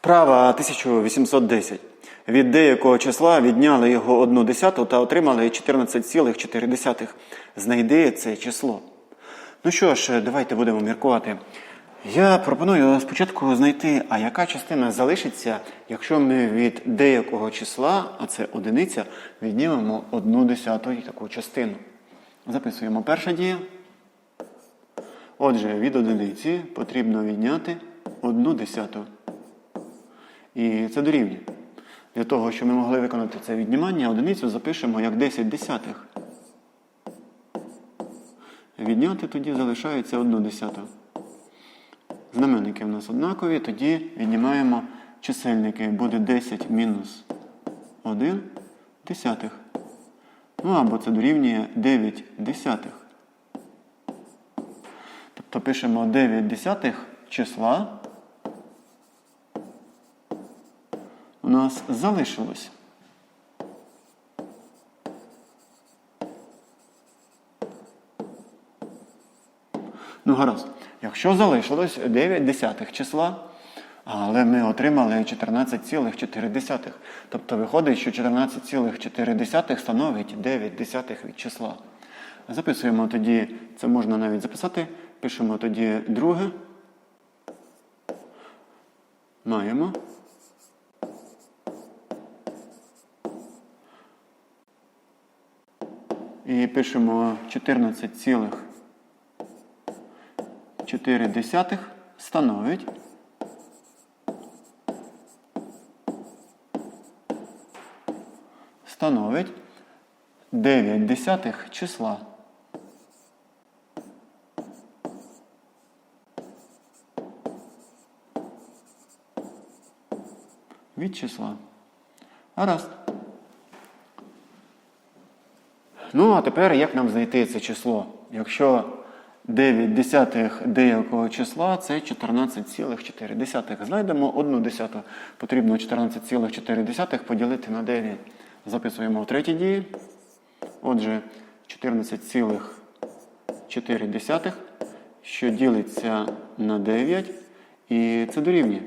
Вправа 1810. Від деякого числа відняли його одну десяту та отримали 14,4. Знайди це число. Ну що ж, давайте будемо міркувати. Я пропоную спочатку знайти, а яка частина залишиться, якщо ми від деякого числа, а це одиниця, віднімемо одну десяту таку частину. Записуємо перша дія. Отже, від одиниці потрібно відняти одну десяту. І це дорівнює. Для того, щоб ми могли виконати це віднімання, одиницю запишемо як 10 десятих. Відняти тоді залишається одну десяту. Знаменники в нас однакові, тоді віднімаємо чисельники. Буде 10 мінус 1 десятих. Ну або це дорівнює 9 десятих. Тобто пишемо 9 десятих числа у нас залишилось. Ну, гаразд. Якщо залишилось 9 десятих числа, але ми отримали 14,4. Тобто виходить, що 14,4 становить 9 десятих від числа. Записуємо тоді, це можна навіть записати, пишемо тоді друге. Маємо. І пишемо 14,4 становить. Становить 9 десятих числа. Від числа. Гаразд. Ну, а тепер як нам знайти це число? Якщо 9 десятих деякого числа це 14,4. Знайдемо одну десяту. Потрібно 14,4 поділити на 9. Записуємо в третій дії. Отже, 14,4, що ділиться на 9, і це дорівнює.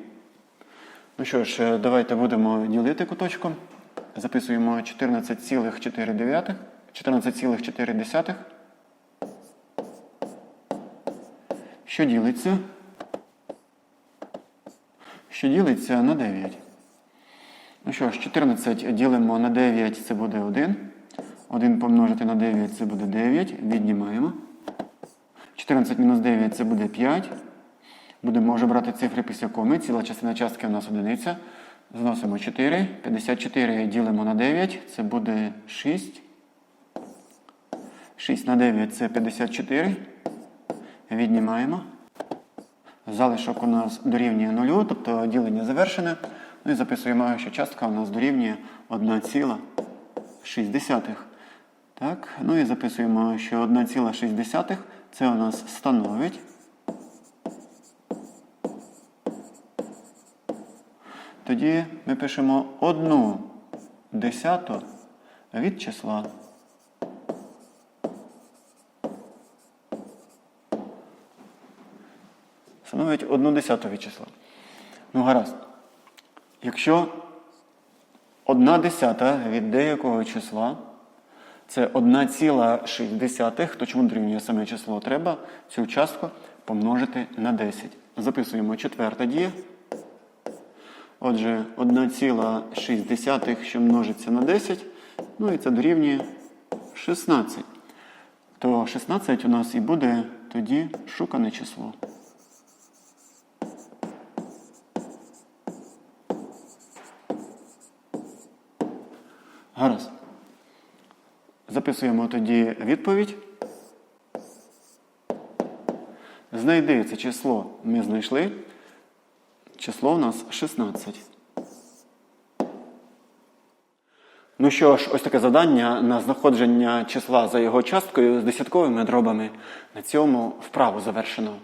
Ну що ж, давайте будемо ділити куточком. Записуємо 14,4. 14,4. Що ділиться? Що ділиться на 9. Ну що ж, 14 ділимо на 9, це буде 1. 1 помножити на 9 це буде 9. Віднімаємо. 14 мінус 9 це буде 5. Будемо вже брати цифри після коми. Ціла частина частки у нас одиниця. Зносимо 4. 54 ділимо на 9, це буде 6. 6 на 9 це 54. Віднімаємо. Залишок у нас дорівнює 0, тобто ділення завершене. Ну і записуємо, що частка у нас дорівнює 1,6. Так, ну і записуємо, що 1,6 це у нас становить. Тоді ми пишемо 1 десяту від числа. Становить 1 десяту числа. Ну, гаразд. Якщо 1 десята від деякого числа це 1,6, то чому дорівнює саме число? Треба цю частку помножити на 10. Записуємо четверта дія. Отже, 1,6, що множиться на 10, ну і це дорівнює 16. То 16 у нас і буде тоді шукане число. Гаразд. Записуємо тоді відповідь. Знайди це число ми знайшли. Число у нас 16. Ну що ж, ось таке завдання на знаходження числа за його часткою з десятковими дробами. На цьому вправу завершено.